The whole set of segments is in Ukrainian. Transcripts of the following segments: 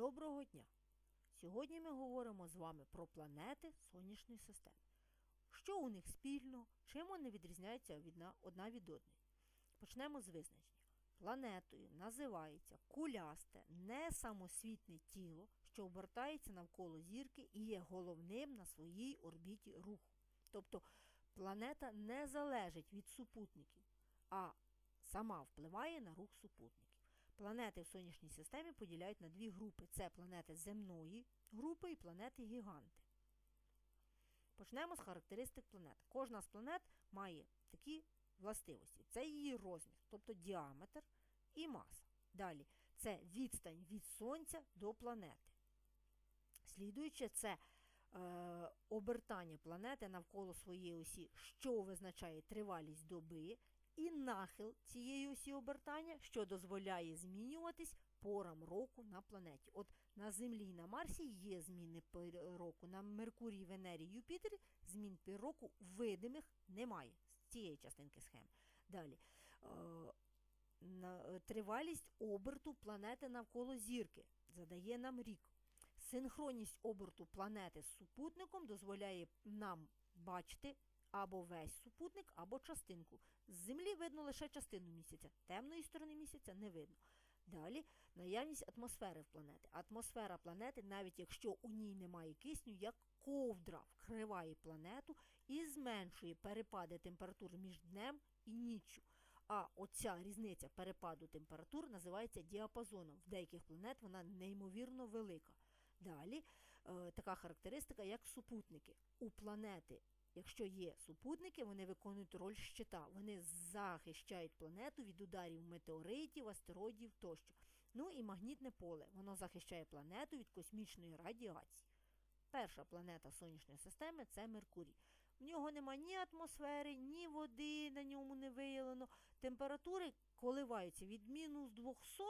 Доброго дня! Сьогодні ми говоримо з вами про планети Сонячної системи. Що у них спільно, чим вони відрізняються від одна від одної. Почнемо з визначення. Планетою називається кулясте, несамосвітне тіло, що обертається навколо зірки і є головним на своїй орбіті руху. Тобто планета не залежить від супутників, а сама впливає на рух супутників. Планети в сонячній системі поділяють на дві групи: це планети земної групи і планети гіганти. Почнемо з характеристик планет. Кожна з планет має такі властивості: це її розмір, тобто діаметр і маса. Далі це відстань від Сонця до планети. Слідуюче, це е, обертання планети навколо своєї осі, що визначає тривалість доби, і нахил цієї осі обертання, що дозволяє змінюватись порам року на планеті. От на Землі і на Марсі є зміни року, на Меркурії, Венері, Юпітері змін року видимих немає з цієї частинки схеми. Далі. Е, тривалість оберту планети навколо зірки задає нам рік. Синхронність оберту планети з супутником дозволяє нам бачити або весь супутник, або частинку. З Землі видно лише частину місяця, темної сторони місяця не видно. Далі наявність атмосфери в планети. Атмосфера планети, навіть якщо у ній немає кисню, як ковдра вкриває планету і зменшує перепади температур між днем і ніччю. А оця різниця перепаду температур називається діапазоном. В деяких планет вона неймовірно велика. Далі е, така характеристика, як супутники. У планети, якщо є супутники, вони виконують роль щита. Вони захищають планету від ударів метеоритів, астероїдів тощо. Ну і магнітне поле. Воно захищає планету від космічної радіації. Перша планета Сонячної системи це Меркурій. В нього нема ні атмосфери, ні води на ньому не виявлено. Температури коливаються від мінус 200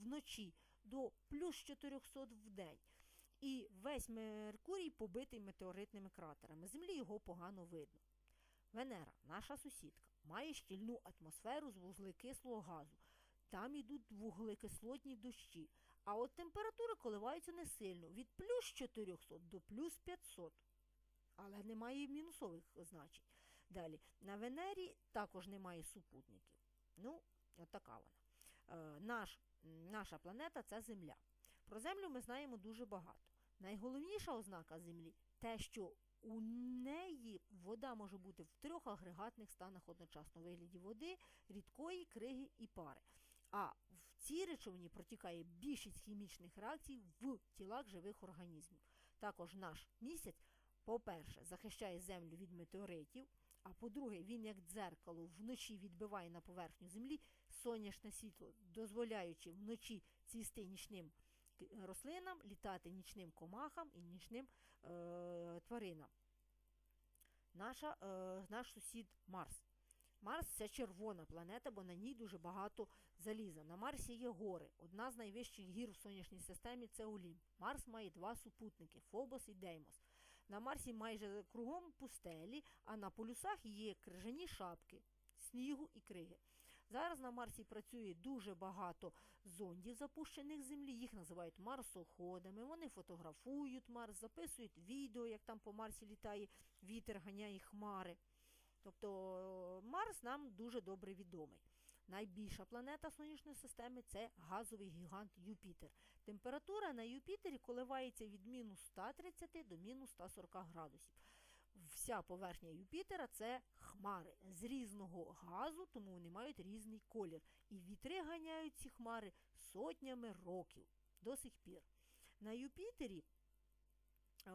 вночі до плюс 400 в день. І весь Меркурій побитий метеоритними кратерами. Землі його погано видно. Венера, наша сусідка, має щільну атмосферу з вуглекислого газу. Там йдуть вуглекислотні дощі. А от температури коливаються не сильно від плюс 400 до плюс 500. Але немає мінусових значень. Далі, на Венері також немає супутників. Ну, от така вона. Е, наш, наша планета це Земля. Про Землю ми знаємо дуже багато. Найголовніша ознака Землі те, що у неї вода може бути в трьох агрегатних станах одночасно вигляді води, рідкої, криги і пари. А в цій речовині протікає більшість хімічних реакцій в тілах живих організмів. Також наш місяць, по-перше, захищає землю від метеоритів. А по-друге, він як дзеркало вночі відбиває на поверхню землі сонячне світло, дозволяючи вночі цвісти нічним рослинам, літати нічним комахам і нічним е, тваринам. Наша, е, Наш сусід Марс. Марс це червона планета, бо на ній дуже багато заліза. На Марсі є гори. Одна з найвищих гір в сонячній системі це Олімп. Марс має два супутники Фобос і Деймос. На Марсі майже кругом пустелі, а на полюсах є крижані шапки, снігу і криги. Зараз на Марсі працює дуже багато зондів, запущених з землі. Їх називають марсоходами. Вони фотографують Марс, записують відео, як там по Марсі літає вітер, ганяє хмари. Тобто Марс нам дуже добре відомий. Найбільша планета сонячної системи це газовий гігант Юпітер. Температура на Юпітері коливається від мінус 130 до мінус 140 градусів. Вся поверхня Юпітера це хмари з різного газу, тому вони мають різний колір. І вітри ганяють ці хмари сотнями років до сих пір. На Юпітері е,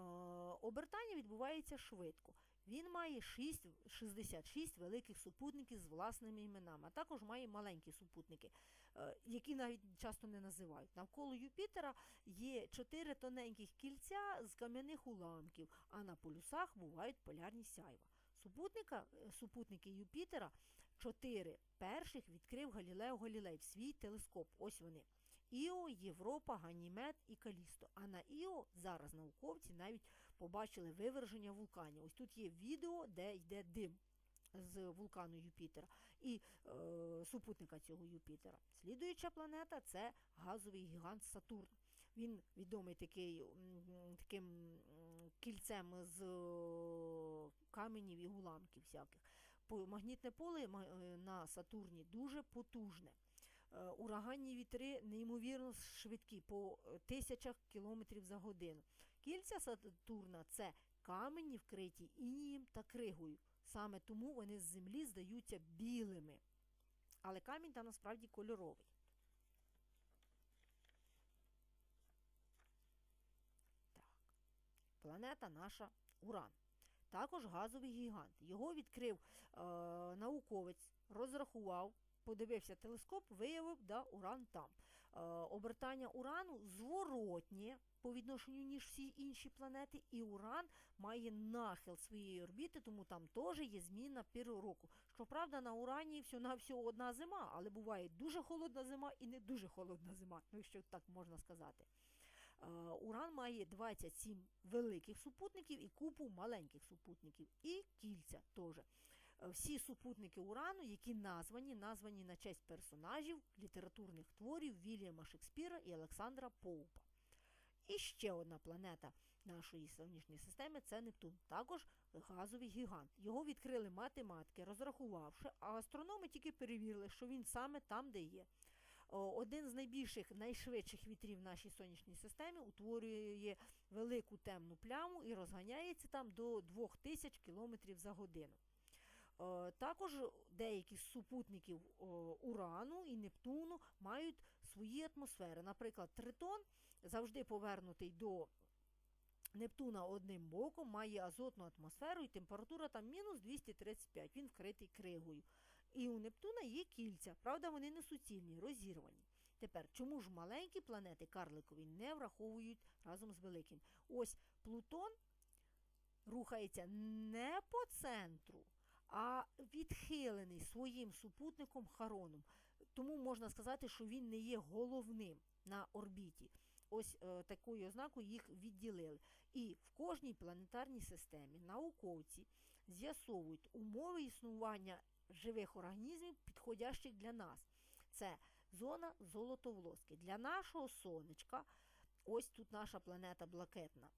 обертання відбувається швидко. Він має 6, 66 великих супутників з власними іменами, а також має маленькі супутники, е, які навіть часто не називають. Навколо Юпітера є 4 тоненьких кільця з кам'яних уламків, а на полюсах бувають полярні сяйва. Супутника, е, супутники Юпітера 4 перших відкрив Галілео Галілей в свій телескоп. Ось вони. Іо, Європа, Ганімед і Калісто. А на Іо зараз науковці навіть побачили виверження вулканів. Ось тут є відео, де йде дим з вулкану Юпітера і е, супутника цього Юпітера. Слідуюча планета це газовий гігант Сатурн. Він відомий такий, таким кільцем з е, каменів і уламків всяких. Магнітне поле е, на Сатурні дуже потужне. Е, Ураганні вітри неймовірно швидкі по тисячах кілометрів за годину. Кільця Сатурна це камені, вкриті інієм та кригою. Саме тому вони з землі здаються білими. Але камінь там насправді кольоровий. Так. Планета наша Уран. Також газовий гігант. Його відкрив е, науковець, розрахував, подивився телескоп, виявив, да, Уран там. Е, обертання Урану зворотнє по відношенню, ніж всі інші планети, і Уран має нахил своєї орбіти, тому там теж є зміна пір року. Щоправда, на Урані всього одна зима, але буває дуже холодна зима і не дуже холодна зима, ну якщо так можна сказати. Е, Уран має 27 великих супутників і купу маленьких супутників, і кільця теж. Е, Всі супутники Урану, які названі, названі на честь персонажів літературних творів Вільяма Шекспіра і Олександра Поупа. І ще одна планета нашої сонячної системи це Нептун, також газовий гігант. Його відкрили математики, розрахувавши, а астрономи тільки перевірили, що він саме там, де є. Один з найбільших, найшвидших вітрів в нашій сонячній системі утворює велику темну пляму і розганяється там до 2000 км за годину. Е, Також деякі з супутників Урану і Нептуну мають свої атмосфери. Наприклад, Тритон завжди повернутий до Нептуна одним боком, має азотну атмосферу і температура там мінус 235, він вкритий кригою. І у Нептуна є кільця, правда, вони не суцільні, розірвані. Тепер, чому ж маленькі планети карликові не враховують разом з великим? Ось Плутон рухається не по центру, а відхилений своїм супутником Хароном. Тому можна сказати, що він не є головним на орбіті. Ось е, такою ознакою їх відділили. І в кожній планетарній системі науковці з'ясовують умови існування живих організмів, підходящих для нас. Це зона золотовлоски. Для нашого сонечка, ось тут наша планета блакитна,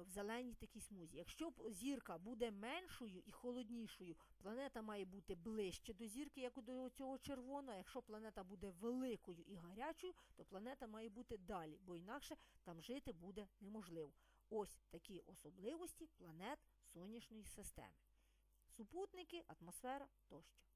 в зеленій такій смузі. Якщо зірка буде меншою і холоднішою, планета має бути ближче до зірки, як до цього червоного. Якщо планета буде великою і гарячою, то планета має бути далі, бо інакше там жити буде неможливо. Ось такі особливості планет сонячної системи. Супутники, атмосфера тощо.